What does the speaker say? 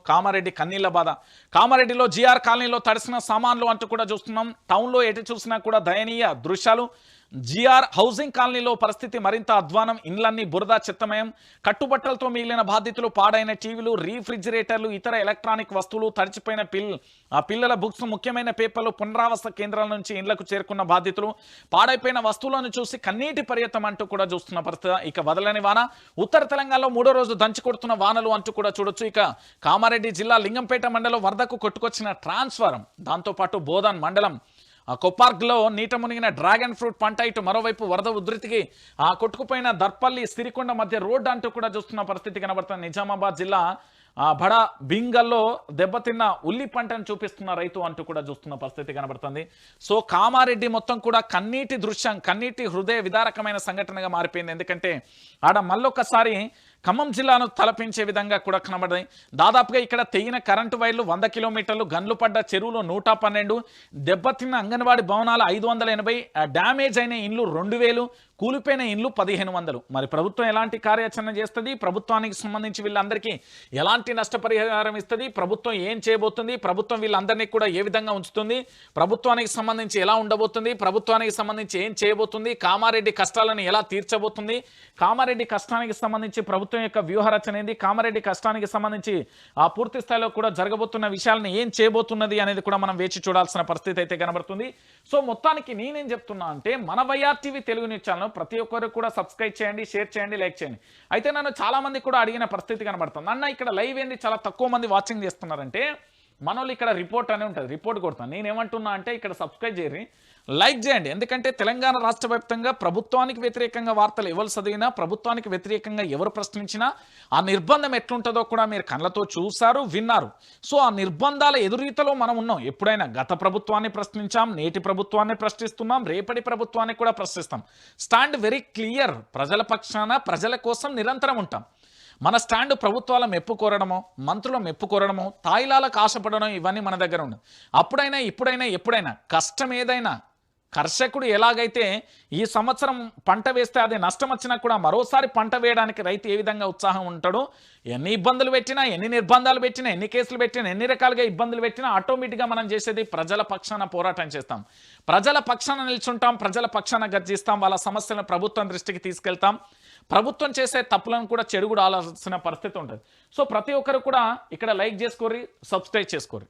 కామారెడ్డి కన్నీళ్ళ బాధ. కామారెడ్డిలో జిఆర్ కాలనీలో తడిసిన సామాన్లు అంటూ కూడా చూస్తున్నాం. టౌన్లో ఎటు చూసినా కూడా దయనీయ దృశ్యాలు. జిఆర్ హౌసింగ్ కాలనీలో పరిస్థితి మరింత అధ్వానం ఇండ్లన్నీ బురద చిత్తమయం కట్టుబట్టలతో మిగిలిన బాధితులు పాడైన టీవీలు రీఫ్రిజిరేటర్లు ఇతర ఎలక్ట్రానిక్ వస్తువులు తడిచిపోయిన పిల్ ఆ పిల్లల బుక్స్ ముఖ్యమైన పేపర్లు పునరావాస కేంద్రాల నుంచి ఇండ్లకు చేరుకున్న బాధితులు పాడైపోయిన వస్తువులను చూసి కన్నీటి పర్యటం అంటూ కూడా చూస్తున్న పరిస్థితి. ఇక వదలని వాన ఉత్తర తెలంగాణలో మూడో రోజు దంచి కొడుతున్న వానలు అంటూ కూడా చూడొచ్చు. ఇక కామారెడ్డి జిల్లా లింగంపేట మండలం వరదకు కొట్టుకొచ్చిన ట్రాన్స్ఫారం దాంతోపాటు బోధన్ మండలం ఆ కొప్పార్క్లో నీట మునిగిన డ్రాగన్ ఫ్రూట్ పంట ఇటు మరోవైపు వరద ఉధృతికి ఆ కొట్టుకుపోయిన దర్పల్లి సిరికొండ మధ్య రోడ్డు అంటూ కూడా చూస్తున్న పరిస్థితి కనబడుతుంది. నిజామాబాద్ జిల్లా ఆ బడ బింగల్లో దెబ్బతిన్న ఉల్లి పంటను చూపిస్తున్న రైతు అంటూ కూడా చూస్తున్న పరిస్థితి కనబడుతుంది. సో కామారెడ్డి మొత్తం కూడా కన్నీటి దృశ్యం కన్నీటి హృదయ విదారకమైన సంఘటనగా మారిపోయింది. ఎందుకంటే ఆడ మళ్ళొకసారి ఖమ్మం జిల్లాను తలపించే విధంగా కూడా కనబడ్డాయి దాదాపుగా ఇక్కడ తెగిన కరెంటు వైర్లు వంద కిలోమీటర్లు గన్లు పడ్డ చెరువులు నూట పన్నెండు దెబ్బతిన్న అంగన్వాడీ భవనాలు ఐదు వందల ఎనభై డ్యామేజ్ అయిన ఇండ్లు రెండు వేలు కూలిపోయిన ఇండ్లు పదిహేను వందలు. మరి ప్రభుత్వం ఎలాంటి కార్యాచరణ చేస్తుంది? ప్రభుత్వానికి సంబంధించి వీళ్ళందరికీ ఎలాంటి నష్టపరిహారం ఇస్తుంది? ప్రభుత్వం ఏం చేయబోతుంది? ప్రభుత్వం వీళ్ళందరినీ కూడా ఏ విధంగా ఉంచుతుంది? ప్రభుత్వానికి సంబంధించి ఎలా ఉండబోతుంది? ప్రభుత్వానికి సంబంధించి ఏం చేయబోతుంది? కామారెడ్డి కష్టాలను ఎలా తీర్చబోతుంది? కామారెడ్డి కష్టానికి సంబంధించి ప్రభుత్వం యొక్క వ్యూహరచన ఏంది? కామారెడ్డి కష్టానికి సంబంధించి ఆ పూర్తి స్థాయిలో కూడా జరగబోతున్న విషయాలను ఏం చేయబోతున్నది అనేది కూడా మనం వేచి చూడాల్సిన పరిస్థితి అయితే కనబడుతుంది. సో మొత్తానికి నేనేం చెప్తున్నా అంటే మన Y R TV Telugu news channel ప్రతి ఒక్కరు కూడా సబ్స్క్రైబ్ చేయండి షేర్ చేయండి లైక్ చేయండి. అయితే నన్ను చాలా మంది కూడా అడిగిన పరిస్థితి కనబడుతుంది. అన్న ఇక్కడ లైవ్ ఏంది? చాలా తక్కువ మంది వాచింగ్ చేస్తున్నారంటే మన ఇక్కడ రిపోర్ట్ అనే ఉంటుంది. రిపోర్ట్ కొడతాను. నేనేమంటున్నా అంటే ఇక్కడ సబ్స్క్రైబ్ చేయరు లైక్ చేయండి. ఎందుకంటే తెలంగాణ రాష్ట్ర వ్యాప్తంగా ప్రభుత్వానికి వ్యతిరేకంగా వార్తలు ఎవరు చదివినా ప్రభుత్వానికి వ్యతిరేకంగా ఎవరు ప్రశ్నించినా ఆ నిర్బంధం ఎట్లుంటుందో కూడా మీరు కళ్ళతో చూశారు విన్నారు. సో ఆ నిర్బంధాల ఎదురీతలో మనం ఉన్నాం. ఎప్పుడైనా గత ప్రభుత్వాన్ని ప్రశ్నించాం నేటి ప్రభుత్వాన్ని ప్రశ్నిస్తున్నాం రేపటి ప్రభుత్వాన్ని కూడా ప్రశ్నిస్తాం. స్టాండ్ వెరీ క్లియర్ ప్రజల పక్షాన ప్రజల కోసం నిరంతరం ఉంటాం. మన స్టాండ్ ప్రభుత్వాల మెప్పు కోరడమో మంత్రుల మెప్పు కోరడమో తాయిలాలకు ఆశపడడం ఇవన్నీ మన దగ్గర ఉండదు అప్పుడైనా ఇప్పుడైనా ఎప్పుడైనా కష్టం ఏదైనా కర్షకుడు ఎలాగైతే ఈ సంవత్సరం పంట వేస్తే అది నష్టం వచ్చినా కూడా మరోసారి పంట వేయడానికి రైతు ఏ విధంగా ఉత్సాహం ఉంటాడో ఎన్ని ఇబ్బందులు పెట్టినా ఎన్ని నిర్బంధాలు పెట్టినా ఎన్ని కేసులు పెట్టినా ఎన్ని రకాలుగా ఇబ్బందులు పెట్టినా ఆటోమేటిక్గా మనం చేసేది ప్రజల పక్షాన పోరాటం చేస్తాం. ప్రజల పక్షాన నిల్చుంటాం ప్రజల పక్షాన గర్జిస్తాం వాళ్ళ సమస్యలను ప్రభుత్వం దృష్టికి తీసుకెళ్తాం. ప్రభుత్వం చేసే తప్పులను కూడా చెడు కూడా ఆలోచించిన పరిస్థితి ఉంటుంది. సో ప్రతి ఒక్కరు కూడా ఇక్కడ లైక్ చేసుకోరి సబ్స్క్రైబ్ చేసుకోరి